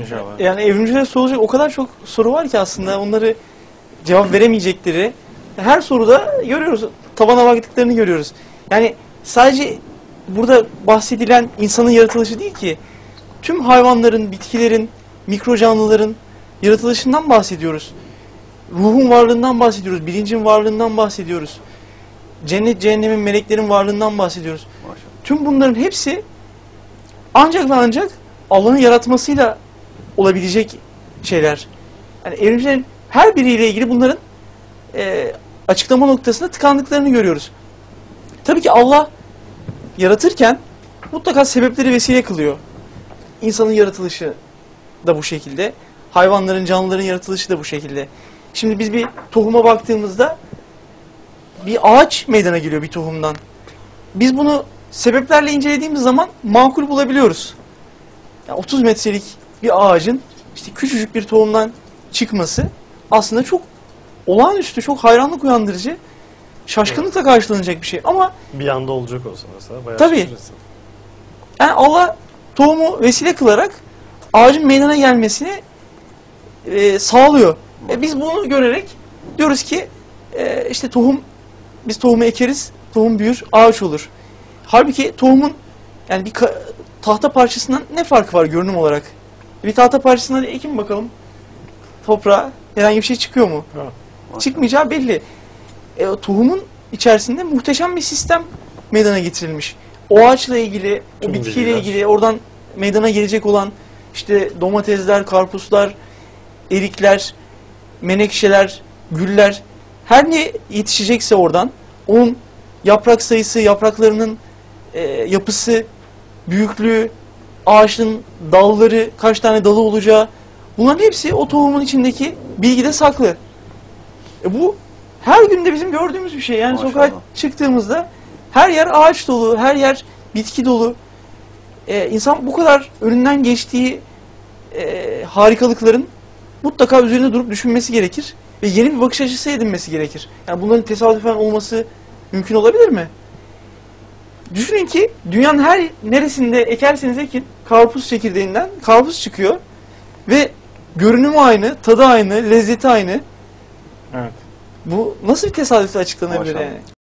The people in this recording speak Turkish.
İnşallah. Yani evrimcilere sorulacak o kadar çok soru var ki aslında onları cevap veremeyecekleri. Her soruda görüyoruz. Tabana baktıklarını görüyoruz. Yani sadece burada bahsedilen insanın yaratılışı değil ki. Tüm hayvanların, bitkilerin, mikro canlıların yaratılışından bahsediyoruz. Ruhun varlığından bahsediyoruz. Bilincin varlığından bahsediyoruz. Cennet, cehennemin, meleklerin varlığından bahsediyoruz. Maşallah. Tüm bunların hepsi ancak ve ancak Allah'ın yaratmasıyla olabilecek şeyler. Yani evrimcilerin her biriyle ilgili bunların e, açıklama noktasında tıkandıklarını görüyoruz. Tabii ki Allah yaratırken mutlaka sebepleri vesile kılıyor. İnsanın yaratılışı da bu şekilde. Hayvanların, canlıların yaratılışı da bu şekilde. Şimdi biz bir tohuma baktığımızda bir ağaç meydana geliyor bir tohumdan. Biz bunu sebeplerle incelediğimiz zaman makul bulabiliyoruz. Yani 30 metrelik bir ağacın işte küçücük bir tohumdan çıkması aslında çok olağanüstü, çok hayranlık uyandırıcı, şaşkınlıkla karşılanacak bir şey. Ama Bir anda olacak olsa mesela bayağı Tabii. şaşırırsın. yani Allah tohumu vesile kılarak ağacın meydana gelmesini e, sağlıyor. E, biz bunu görerek diyoruz ki e, işte tohum biz tohumu ekeriz, tohum büyür, ağaç olur. Halbuki tohumun yani bir tahta parçasından ne farkı var görünüm olarak? Bir tahta parçasından ekin bakalım toprağa herhangi bir şey çıkıyor mu? Ha. Çıkmayacağı belli. E, o tohumun içerisinde muhteşem bir sistem meydana getirilmiş. O ağaçla ilgili, o Tüm bitkiyle bilgiler. ilgili oradan meydana gelecek olan işte domatesler, karpuzlar, erikler, menekşeler, güller her ne yetişecekse oradan onun yaprak sayısı, yapraklarının e, yapısı, büyüklüğü, ağaçın dalları, kaç tane dalı olacağı bunların hepsi o tohumun içindeki bilgide saklı. E bu her günde bizim gördüğümüz bir şey. Yani Maşallah. sokağa çıktığımızda her yer ağaç dolu, her yer bitki dolu. E, insan bu kadar önünden geçtiği e, harikalıkların mutlaka üzerinde durup düşünmesi gerekir. Ve yeni bir bakış açısı edinmesi gerekir. Yani bunların tesadüfen olması mümkün olabilir mi? Düşünün ki dünyanın her neresinde ekerseniz ekin karpuz çekirdeğinden karpuz çıkıyor. Ve görünümü aynı, tadı aynı, lezzeti aynı. Evet. Bu nasıl bir tesadüfle açıklanabilir Maşallah. yani?